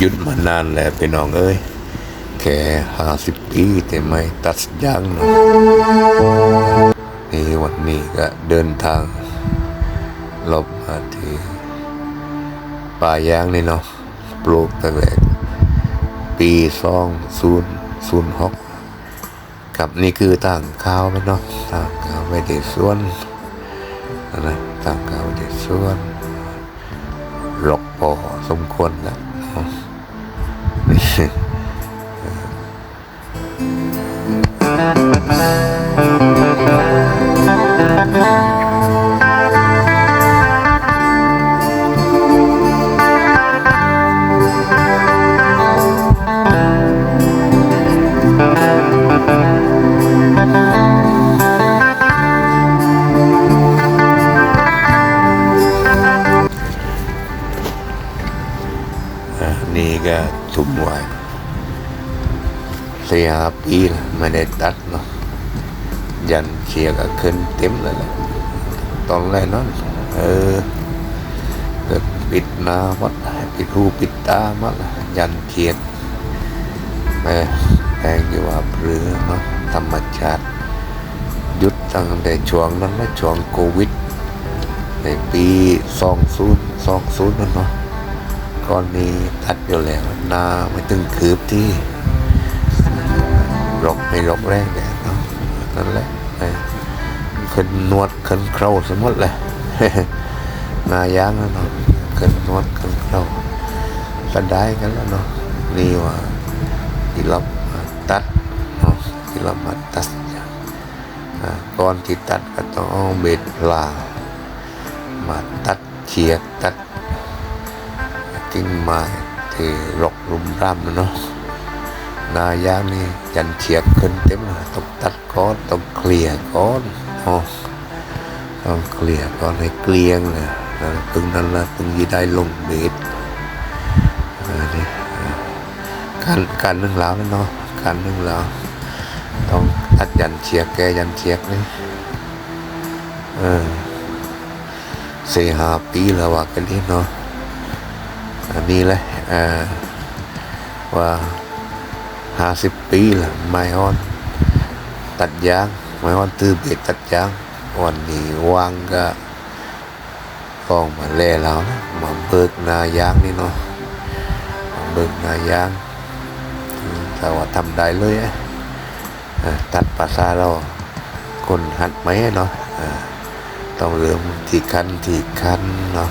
หยุดมานานแล้วพี่น้องเอ้ย แค่ห้าสิบปีแต่ไม่ตัดยางเนาะนี่วันนี้ก็เดินทางลบมาที่ป่ายางนี่เนาะปลูกตั้งแต่ปีสองศูนย์ศูนย์หกกับนี่คือต่างข้าวไหมเนาะต่างข้าวไม่ได้ส่วนนะต่างข้าวไม่ได้ส่วนหลอกพอสมควรแล้ว Yeah. นี่ก็ทุ่มไว้สี่ห้าปีไม่ได้ตัดเนาะยันเชียร์ก็ขึ้นเต็มเลยแหละตอนแรกนั้นเออกิดปิดนาวัดปิดหูปิดตามัดยันเชียร์แม่แพงอยู่ว่าเรือเนาะธรรมชาติหยุดตั้งแต่ช่วงนั้นนะช่วงโควิด ในปีสองศูนย์สองศูนย์นั่นเนาะ ก้อนนี้ตัดอยู่แล้วนาไม่ตึงคืบที่รกไม่รกแรงเนี่ยเนาะนั่นแหละเอขึ้นนวดขึ้นเคราสมมติเลยนายางแล้วเนาะขึ้นนวดขึ้นเคราก็ได้กันแล้วเนาะนี่ว่าที่เราตัดเนาะที่เรามาตัดอ่าก่อนที่ตัดก็ต้องเอาเบ็ดปลามาตัดเฉียดตัด กิ่งไม้ที่รกรุมร่ำเนาะนายางนี่ยันเฉียบขึ้นเต็มเลยต้องตัดก้อนต้องเคลียร์ก้อนอ๋อต้องเคลียร์ก้อนให้เกลียงเลยแล้วพึงนั้นละพึงยีได้ลงเบ็ดนี่การการนึ่งแล้วเนาะการนึ่งแล้วต้องตัดยันเฉียบแกยันเฉียบนี่เออสี่ห้าปีแล้วว่ากันนี้เนาะ อันนี้แหละว่าห้าสิบปีละไม่ออน ตัดยางไม่ออนตื้อเบ็ดตัดยางวันนี้วางก็กองมาแล่แล้วนะมาเบิกนายางนี่เนาะมาเบิกนายางแต่ว่าทำได้เลยอะอ่าตัดภาษาเราคนหัดไหมเนาะต้องเริ่มที่คันที่คันเนาะ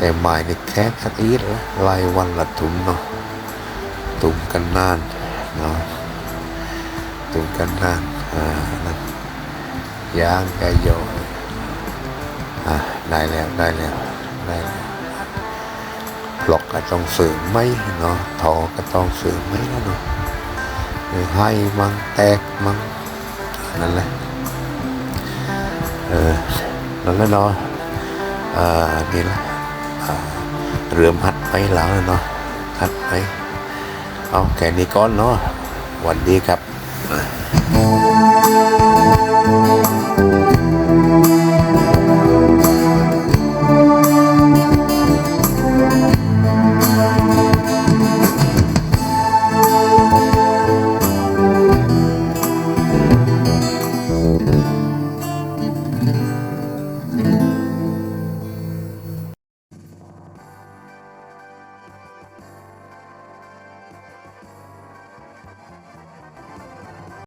นั่นนะคือว่ายนี่แต่หมายในแค่สักอีดละรายวันละถุงเนาะถุงกันนานเนาะถุงกันนานอ่านั่นย่างไก่โยออ่าได้แล้วได้แล้วได้แล้วปลอกก็ต้องเสริมไหมเนาะทอก็ต้องเสริมไหมแล้วเนาะเออให้มังแตกมังนั่นแหละเออนั่นแหละเนาะอ่านี่แหละ เรือมัดไปแล้วเนาะหัดไปเอาแค่นี้ก่อนเนาะวันดีครับ